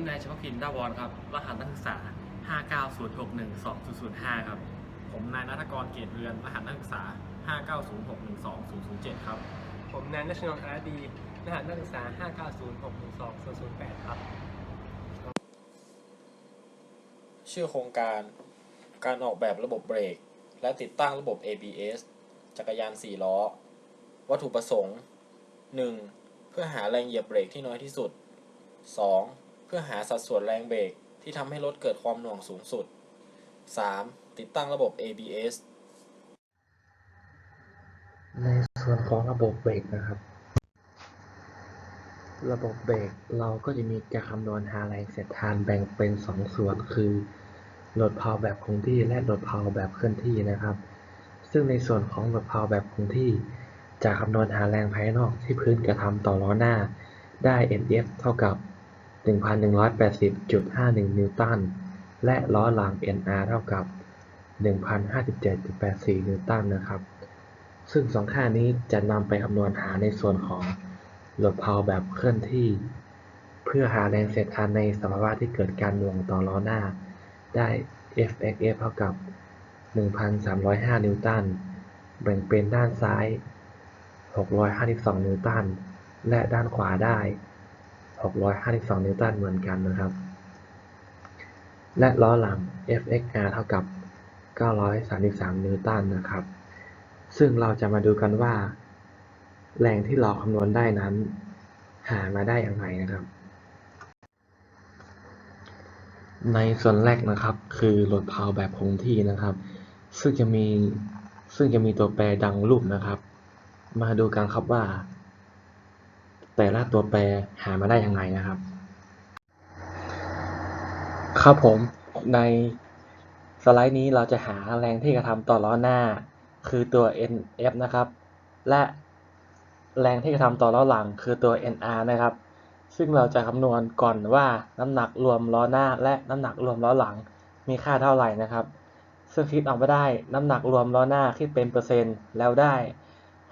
ผมนายชวพินดาวรครับ รหัสนักศึกษา 590612005 ครับ ผมนายนัทกรเกตเรือน รหัสนักศึกษา 590612007 ครับ ผมนายนัชนนท์อาร์ดี รหัสนักศึกษา 590612008 ครับ ชื่อโครงการ การออกแบบระบบเบรก และติดตั้งระบบ ABS จักรยาน 4 ล้อ วัตถุประสงค์ 1. เพื่อหาแรงเหยียบเบรกที่น้อยที่สุด 2. เพื่อหาสัดส่วนแรงเบรกที่ทำให้รถเกิดความหน่วงสูงสุด 3. ติดตั้งระบบ ABS ในส่วนของระบบเบรกนะครับ ระบบเบรกเราก็จะมีการคำนวณหาแรงเสียดทานแบ่งเป็น2ส่วนคือโหลดเพาแบบคงที่และโหลดเพาแบบเคลื่อนที่นะครับ ซึ่งในส่วนของโหลดเพาแบบคงที่จะคำนวณหาแรงภายนอกที่พื้นกระทำต่อล้อหน้าได้ NF เท่ากับ 1,180.51 นิวตัน และล้อหลัง NR เท่ากับ 1,057.84 นิวตันนะครับ ซึ่งสองค่านี้จะนำไปคำนวณหาในส่วนของโหลดเพาแบบเคลื่อนที่ เพื่อหาแรงเสียดทานในสภาวะที่เกิดการหน่วงต่อล้อหน้า ได้ Fxf เท่ากับ 1,305 นิวตัน แบ่งเป็นด้านซ้าย 652 นิวตัน และด้านขวาได้ 652 นิวตันเหมือนกันนะครับ และล้อหลัง Fxr เท่ากับ 933 นิวตันนะครับ ซึ่งเราจะมาดูกันว่า แรงที่เราคำนวณได้นั้น หามาได้อย่างไรนะครับ ในส่วนแรกนะครับ คือโหลดเพาแบบคงที่นะครับ ซึ่งจะมีซึ่งจะมีตัวแปรดังรูปนะครับ มาดูกันครับว่า แต่ละตัวแปรหามาได้ยังไงนะครับ ครับผมในสไลด์นี้เราจะหาแรงที่กระทำต่อล้อหน้า คือตัว NF นะครับ และแรงที่กระทำต่อล้อหลังคือตัว NR นะครับ ซึ่งเราจะคำนวณก่อนว่าน้ำหนักรวมล้อหน้า และน้ำหนักรวมล้อหลังมีค่าเท่าไหร่นะครับซึ่งคิดออกมาได้น้ำหนักรวมล้อหน้าคิดเป็นเปอร์เซ็นต์แล้วได้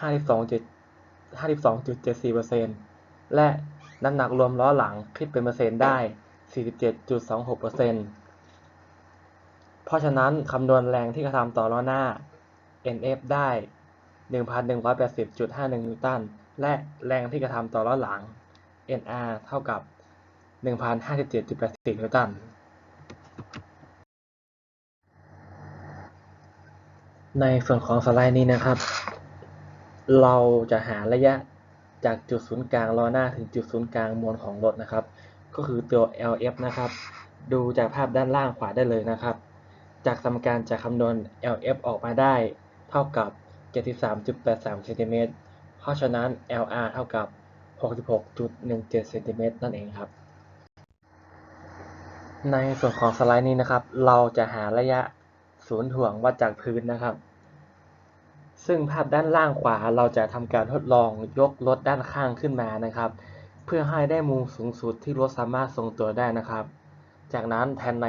52.54% และน้ำหนักรวมล้อหลังคิดเป็นเปอร์เซ็นต์ได้ 47.26%เพราะฉะนั้นคำนวณแรงที่กระทำต่อล้อหน้า NF ได้ 1,180.51 นิวตัน และแรงที่กระทำต่อล้อหลัง NR เท่ากับ 1,057.84 นิวตัน ในส่วนของสไลด์นี้นะครับ เราจะหาระยะ จากจุดศูนย์กลางล้อหน้าถึงจุดศูนย์กลางมวลของรถนะครับ ก็คือตัว LF นะครับ ดูจากภาพด้านล่างขวาได้เลยนะครับ จากสมการจะคำนวณ LF ออกมาได้ เท่ากับ 73.83เซนติเมตรเพราะฉะนั้น LR เท่ากับ 66.17เซนติเมตรนั่นเองครับ ในส่วนของสไลด์นี้นะครับ เราจะหาระยะศูนย์ถ่วงวัดจากพื้นนะครับ ซึ่งภาพด้านล่างขวาเราจะทำการทดลองยกรถด้านข้างขึ้นมานะครับ เพื่อให้ได้มุมสูงสุดที่รถสามารถทรงตัวได้นะครับ จากนั้นแทนใน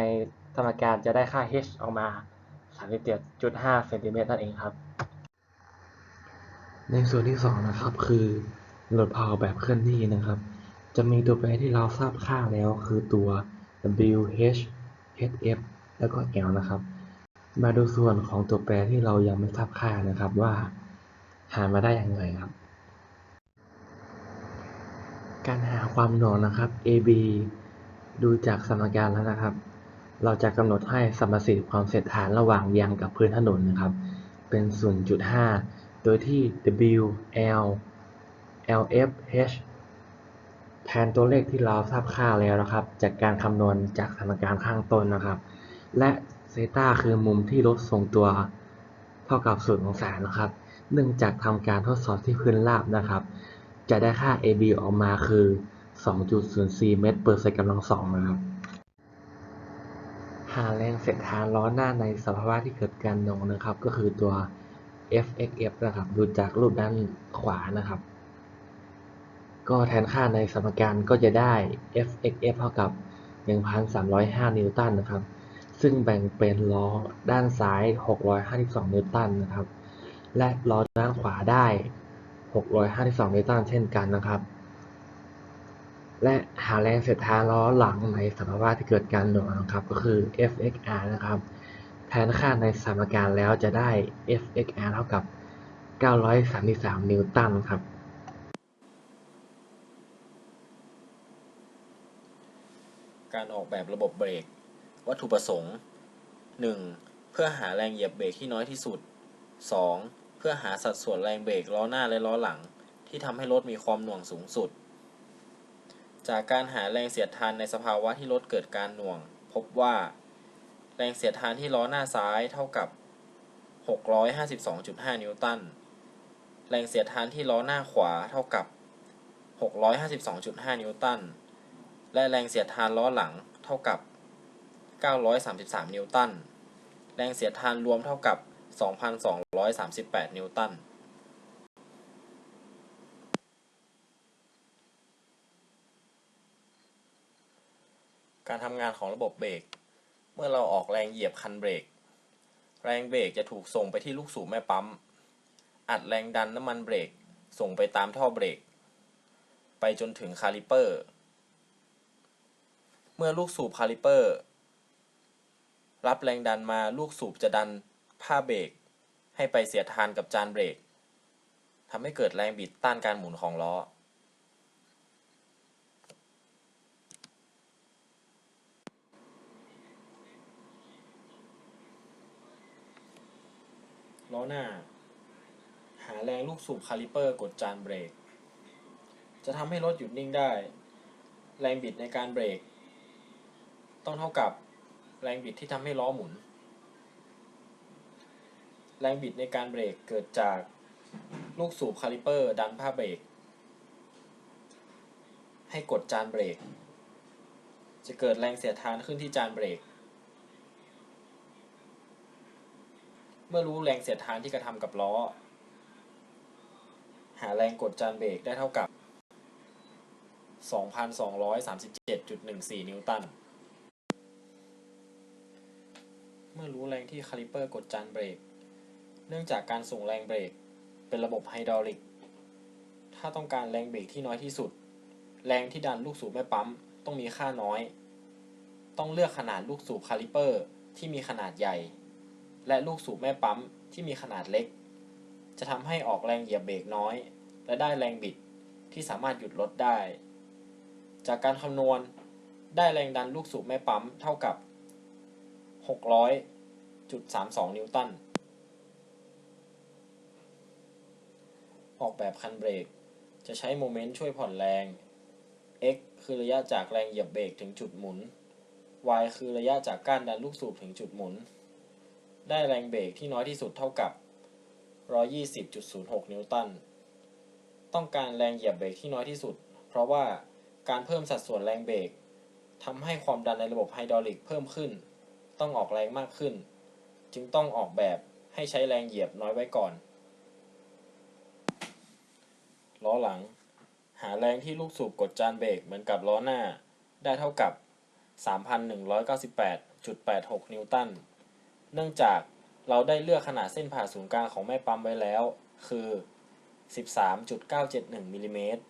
สมการจะได้ค่า h ออกมา 37.5เซนติเมตรนั่นเองครับ ในส่วนที่สองนะครับ คือโหลดเพาวแบบเคลื่อนที่นะครับ จะมีตัวแปรที่เราทราบค่าแล้วคือตัว W H H F แล้วก็ L นะครับ มาดูส่วนของตัวแปรที่เรายังไม่ทราบค่านะครับว่า หามาได้อย่างไรครับ การหาความหน่วงนะครับ AB ดูจากสมการแล้วนะครับ เราจะกำหนดให้สมรรถสิทธิ์ความเสียดทานระหว่างยางกับพื้นถนนนะครับ เป็น 0.5 โดยที่ W L L F H แทนตัวเลขที่เราทราบค่าแล้วนะครับ จากการคำนวณจากสมการข้างต้นนะครับ และ เซต้าคือมุมที่รถทรงตัวเท่ากับ0องศานะครับ เนื่องจากทำการทดสอบที่พื้นราบนะครับ จะได้ค่า AB ออกมาคือ 2.04 เมตรเปอร์เซกกำลังสองนะครับ หาแรงเสียดทานล้อหน้าในสภาวะที่เกิดการน่วงนะครับ ก็คือตัว Fxf นะครับดูจากรูปด้านขวานะครับ ก็แทนค่าในสมการก็จะได้ Fxf เท่ากับ 1,305 นิวตันนะครับ ซึ่งแบ่งเป็นล้อด้านซ้าย 652 นิวตันนะครับ และล้อด้านขวาได้ 652 นิวตันเช่นกันนะครับ และหาแรงเสียดทานล้อหลังในสมภาวะที่เกิดการหน่วงนะครับ ก็คือ Fxr นะครับ แทนค่าในสมการแล้วจะได้ Fxr เท่ากับ 933 นิวตันครับการออกแบบระบบเบรก วัตถุประสงค์ 1. เพื่อหาแรงเหยียบเบรกที่น้อยที่สุด 2. เพื่อหาสัดส่วนแรงเบรกล้อหน้าและล้อหลัง ที่ทำให้รถมีความหน่วงสูงสุด จากการหาแรงเสียดทานในสภาวะที่รถเกิดการหน่วง พบว่า แรงเสียดทานที่ล้อหน้าซ้ายเท่ากับ 652.5 นิวตัน แรงเสียดทานที่ล้อหน้าขวาเท่ากับ 652.5 นิวตัน และแรงเสียดทานล้อหลังเท่ากับ 933 นิวตัน แรงเสียดทานรวมเท่ากับ 2,238 นิวตัน การทำงานของระบบเบรก เมื่อเราออกแรงเหยียบคันเบรก แรงเบรกจะถูกส่งไปที่ลูกสูบแม่ปั๊ม อัดแรงดันน้ำมันเบรก ส่งไปตามท่อเบรก ไปจนถึงคาลิเปอร์ เมื่อลูกสูบคาลิเปอร์ รับแรงดันมาลูกสูบจะดันผ้าเบรกให้ไปเสียดทานกับจานเบรกทำให้เกิดแรงบิดต้านการหมุนของล้อ ล้อหน้า หาแรงลูกสูบคาลิเปอร์กดจานเบรก จะทำให้รถหยุดนิ่งได้ แรงบิดในการเบรก ต้องเท่ากับ แรงบิดที่ทำให้ล้อหมุน แรงบิดในการเบรกเกิดจากลูกสูบคาลิเปอร์ดันผ้าเบรก ให้กดจานเบรก จะเกิดแรงเสียดทานขึ้นที่จานเบรก เมื่อรู้แรงเสียดทานที่กระทำกับล้อ หาแรงกดจานเบรกได้เท่ากับ 2,237.14 นิวตัน เมื่ อรู้แรงที่คาลิเปอร์กดจานเบรก เนื่องจากการส่งแรงเบรก เป็นระบบไฮดรอลิก ถ้าต้องการแรงเบรกที่น้อยที่สุด แรงที่ดันลูกสูบแม่ปั๊มต้องมีค่าน้อย ต้องเลือกขนาดลูกสูบคาลิเปอร์ที่มีขนาดใหญ่ และลูกสูบแม่ปั๊มที่มีขนาดเล็ก จะทำให้ออกแรงเหยียบเบรกน้อย และได้แรงบิดที่สามารถหยุดรถได้ จากการคำนวณได้แรงดันลูกสูบแม่ปั๊มเท่ากับ 600 600.32 นิวตัน ออกแบบคันเบรก จะใช้โมเมนต์ช่วยผ่อนแรง x คือระยะจากแรงเหยียบเบรกถึงจุดหมุน y คือระยะจากก้านดันลูกสูบถึงจุดหมุน ได้แรงเบรกที่น้อยที่สุดเท่ากับ 120.06 นิวตัน ต้องการแรงเหยียบเบรกที่น้อยที่สุด เพราะว่าการเพิ่มสัดส่วนแรงเบรกทำให้ความดันในระบบไฮดรอลิกเพิ่มขึ้น ต้องออกแรงมากขึ้น จึงต้องออกแบบให้ใช้แรงเหยียบน้อยไว้ก่อน ล้อหลัง หาแรงที่ลูกสูบกดจานเบรกเหมือนกับล้อหน้า ได้เท่ากับ 3,198.86 นิวตัน เนื่องจากเราได้เลือกขนาดเส้นผ่าศูนย์กลางของแม่ปั๊มไว้แล้ว คือ 13.971มิลลิเมตร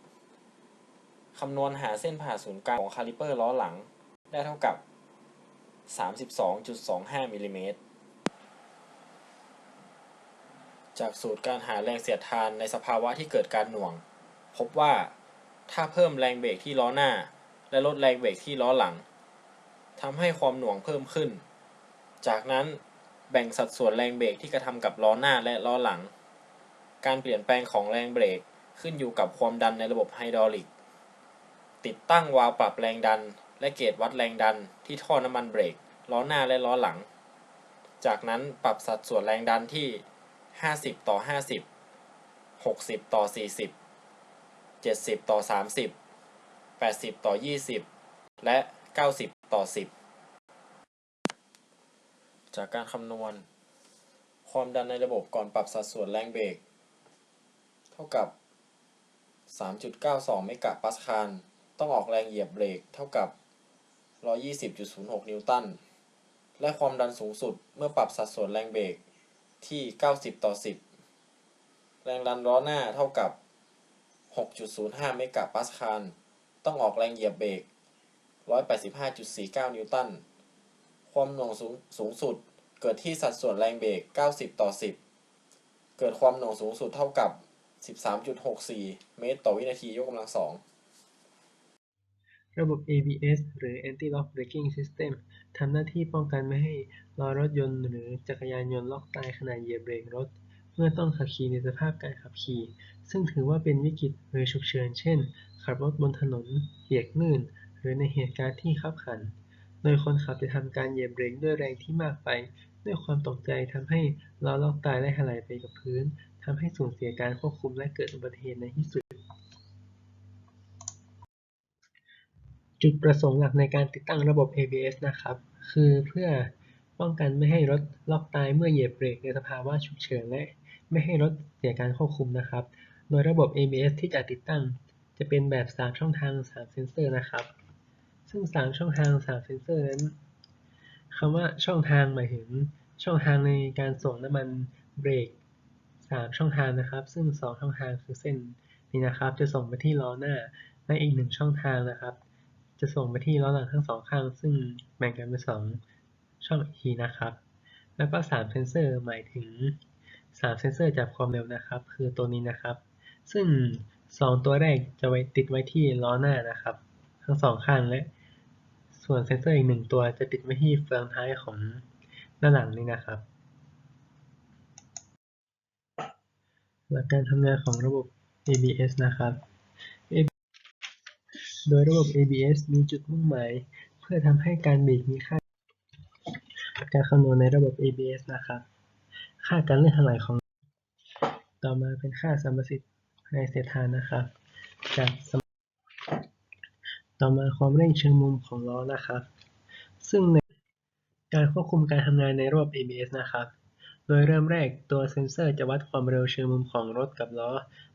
คำนวณหาเส้นผ่าศูนย์กลางของคาลิเปอร์ล้อหลัง ได้เท่ากับ 32.25มิลลิเมตร จากสูตรการหาแรงเสียดทานในสภาวะที่เกิดการหน่วง พบว่าถ้าเพิ่มแรงเบรกที่ล้อหน้า และลดแรงเบรกที่ล้อหลังทำให้ความหน่วงเพิ่มขึ้น จากนั้นแบ่งสัดส่วนแรงเบรกที่กระทำกับล้อหน้าและล้อหลัง การเปลี่ยนแปลงของแรงเบรกขึ้นอยู่กับความดันในระบบไฮดรอลิก ติดตั้งวาล์วปรับแรงดัน และเกจวัดแรงดันที่ท่อน้ำมันเบรกล้อหน้าและล้อหลัง จากนั้นปรับสัดส่วนแรงดันที่ 50 ต่อ 50 60 ต่อ 40 70 ต่อ 30 80 ต่อ 20 และ 90 ต่อ 10 จากการคำนวณ ความดันในระบบก่อนปรับสัดส่วนแรงเบรกเท่ากับ 3.92 เมกะปาสคาล ต้องออกแรงเหยียบเบรกเท่ากับ 120.06 นิวตัน และความดันสูงสุดเมื่อปรับสัดส่วนแรงเบรก ที่ 90 ต่อ 10 แรงดันล้อหน้าเท่ากับ 6.05 เมกะปาสคาล ต้องออกแรงเหยียบเบรก 185.49 นิวตัน ความหน่วงสูงสูงสุดเกิดที่สัดส่วนแรงเบรก 90 ต่อ 10 เกิดความหน่วงสูงสุดเท่ากับ 13.64 เมตรต่อวินาทียกกำลังสอง ระบบ ABS หรือ Anti-Lock Braking System ทำหน้าที่ป้องกันไม่ให้ล้อรถยนต์หรือจักรยานยนต์ล็อกตายขณะเหยียบเบรกรถ เมื่อต้องขับขี่ในสภาพการขับขี่ ซึ่งถือว่าเป็นวิกฤตหรือฉุกเฉิน เช่น ขับรถบนถนน เปียกลื่น หรือในเหตุการณ์ที่ขับขัน โดยคนขับจะทำการเหยียบเบรกด้วยแรงที่มากไป ด้วยความตกใจทำให้ล้อล็อกตายและถลายไปกับพื้นทำให้สูญเสียการควบคุมและเกิดอุบัติเหตุในที่สุด จุดประสงค์หลักในการติดตั้งระบบ ABS นะครับ คือเพื่อป้องกันไม่ให้รถล็อกตายเมื่อเหยียบเบรกในสภาวะฉุกเฉินและไม่ให้รถเสียการควบคุมนะครับ โดยระบบ ABS ที่จะติดตั้ง จะเป็นแบบ 3 ช่องทาง 3 เซนเซอร์นะครับ ซึ่ง 3 ช่องทาง 3 เซนเซอร์นั้นคำว่าช่องทางหมายถึงช่องทางในการส่งน้ำมันเบรก 3 ช่องทางนะครับ ซึ่ง 2 ช่องทางคือเส้นนี้นะครับ จะส่งไปที่ล้อหน้าและอีก1ช่องทางนะครับ จะส่งไปที่ล้อหลังทั้งสองข้าง ซึ่งแบ่งกันเป็นสองช่องอีกทีนะครับ แล้วก็3เซนเซอร์หมายถึง3เซนเซอร์จับความเร็วนะครับ คือตัวนี้นะครับ ซึ่ง 2 ตัวแรกจะไว้ติดไว้ที่ล้อหน้านะครับ ทั้งสองข้างและ ส่วนเซนเซอร์อีกหนึ่งตัวจะติดไว้ที่เฟืองท้ายของด้านหลังนี้นะครับ หลักการทำงานของระบบ ABS นะครับ โดยระบบ ABS มีจุดมุ่งหมาย เพื่อทำให้การเบรกมีค่า การคำนวณในระบบ ABS นะครับ ค่าการเลื่อนถลายของ ต่อมาเป็นค่าสัมประสิทธิ์ในเศษฐานนะครับ จากต่อมาความเร่งเชิงมุมของล้อนะครับ ซึ่งในการควบคุมการทำงานในระบบ ABS นะครับ โดยเริ่มแรกตัวเซ็นเซอร์จะวัดความเร็วเชิงมุมของรถกับล้อ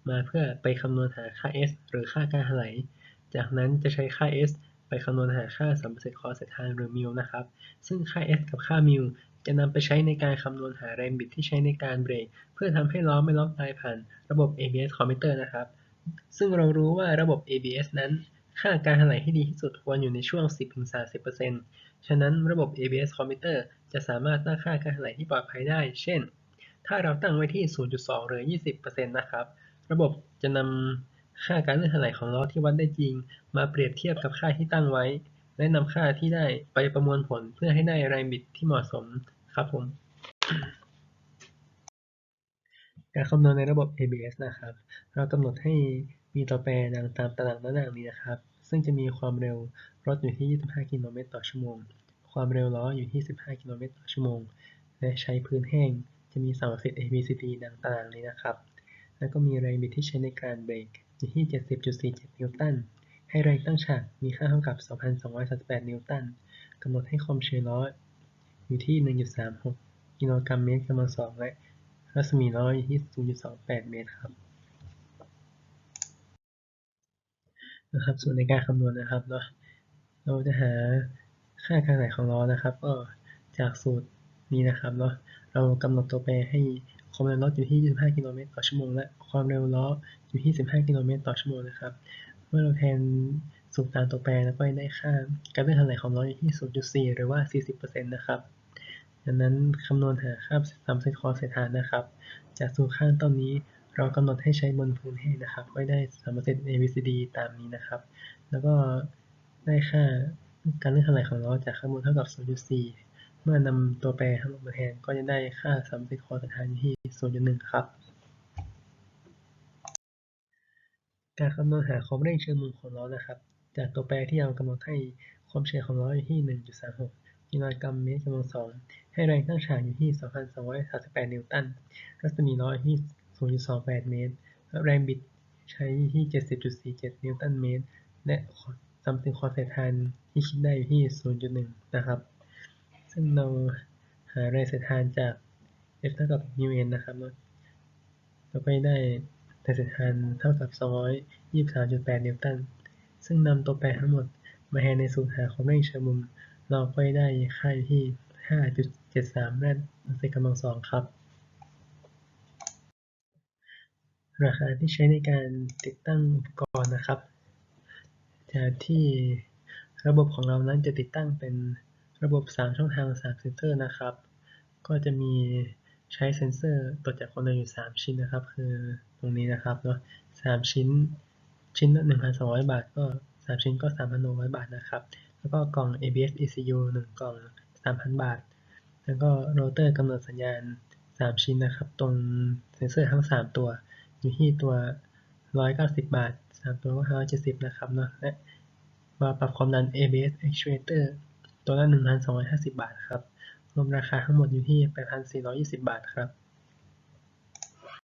มาเพื่อไปคำนวณหาค่า S หรือค่าการถลาย จากนั้นจะใช้ค่า S ไปคำนวณหาค่าสัมประสิทธิ์คอสะทานหรือมิลนะครับ ซึ่งค่า S กับค่ามิลจะนำไปใช้ในการคำนวณหาแรงบิดที่ใช้ในการเบรก เพื่อทำให้ล้อไม่ล็อกตายผ่านระบบ ABS Commutator นะครับ ซึ่งเรารู้ว่าระบบ ABS นั้นค่าการถลายที่ดีที่สุดควรอยู่ในช่วง 10-30%ฉะนั้นระบบ ABS Commutator จะสามารถตั้งค่าการถลายที่ปลอดภัยได้ เช่น ถ้าเราตั้งไว้ที่ 0.2 หรือ 20%นะครับ ระบบจะนำ ค่าการเลื่อนถลายของล้อที่วัดได้จริง มาเปรียบเทียบกับค่าที่ตั้งไว้ และนำค่าที่ได้ไปประมวลผลเพื่อให้ได้แรงบิดที่เหมาะสมครับผม การคำนวณในระบบ ABS นะครับ เรากำหนดให้มีตัวแปรดังตามตารางด้านล่างนี้นะครับ ซึ่งจะมีความเร็วรถอยู่ที่ 25 กิโลเมตรต่อชั่วโมง ความเร็วล้ออยู่ที่ 15 กิโลเมตรต่อชั่วโมง และใช้พื้นแห้งจะมีสัมปรสิทธิ์ ABCD ดังตารางนี้นะครับ แล้วก็มีแรงบิดที่ใช้ในการเบรก อยู่ที่ 70.47 นิวตัน ให้แรงตั้งฉากมีค่าเท่ากับ 2,238 นิวตัน กำหนดให้ความชื้นล้ออยู่ที่ 1.36 กิโลกรัมเมตรกำลังสองและรัศมีล้ออยู่ที่ 0.28 เมตรครับนะครับ ส่วนในการคำนวณนะครับเนาะเราจะหาค่าการไหลของล้อนะครับ ก็จากสูตรนี้นะครับเนาะเรากำหนดตัวแปรให้ความเร็วรถอยู่ที่ 25 กิโลเมตรต่อชั่วโมงและ ความเร็วล้ออยู่ที่ 15 กิโลเมตรต่อชั่วโมงนะครับ เมื่อเราแทนสูตรตามตัวแปรแล้วก็ได้ค่า การเลื่อนถลายของล้ออยู่ที่ 0.4 หรือว่า 40%นะครับดังนั้นคำนวณหาค่าสัมประสิทธิ์คอเศษฐานนะครับ จากสูตรข้างต้นนี้เรากำหนดให้ใช้บนพื้นแห้งนะครับก็ได้สัมประสิทธิ์ ABCD ตามนี้นะครับ แล้วก็ได้ค่าการเลื่อนถลายของล้อจากข้างบนเท่ากับ 0.4 เมื่อนำตัวแปรทั้งหมดมาแทนก็จะได้ค่าสัมประสิทธิ์คอเศษฐานอยู่ที่ 0.1 ครับ การคำนวณหาความเร่งเชิงมุมของล้อนะครับ จากตัวแปรที่เรากำหนดให้ความเฉลี่ยของล้ออยู่ที่ 1.36กิโลกรัมเมตรกำลังสองให้แรงตั้งฉากอยู่ที่ 2,238 นิวตัน รัศมีล้ออยู่ที่ 0.28 เมตรและแรงบิดใช้อยู่ที่ 70.47 นิวตันเมตร และสัมประสิทธิ์คอเศษฐานที่คิดได้อยู่ที่ 0.1 นะครับ ซึ่งเราหาแรงเศษฐานจาก F เท่ากับ mu n นะครับเนาะเราก็ได้ แรงเศษฐานเท่ากับ 223.8 นิวตัน ซึ่งนำตัวแปรทั้งหมดมาแทนในสูตรหาความเร่งเชิงมุม เราก็ได้ค่าอยู่ที่ 5.73แรนเศษกำลังสองครับ ราคาที่ใช้ในการติดตั้งอุปกรณ์นะครับ จากที่ระบบของเรานั้นจะติดตั้งเป็นระบบ 3 ช่องทาง 3 เซนเซอร์นะครับ ก็จะมี ใช้เซนเซอร์ตรวจจับความเร็วอยู่ 3 ชิ้นนะครับ คือตรงนี้นะครับเนาะ3ชิ้นชิ้นละ1,200 บาท ก็ 3 ชิ้นก็ 3,600 บาทนะครับ แล้วก็กล่อง ABS ECU 1 กล่อง 3,000 บาท แล้วก็โรเตอร์กำเนิดสัญญาณ 3 ชิ้นนะครับ ตรงเซนเซอร์ทั้ง 3 ตัว อยู่ที่ตัว 190 บาท 3 ตัวก็570 นะครับเนาะ และมาปรับความดัน ABS Actuator ตัวละ1,250 บาทครับ รวมราคาทั้งหมดอยู่ที่8,420บาทครับ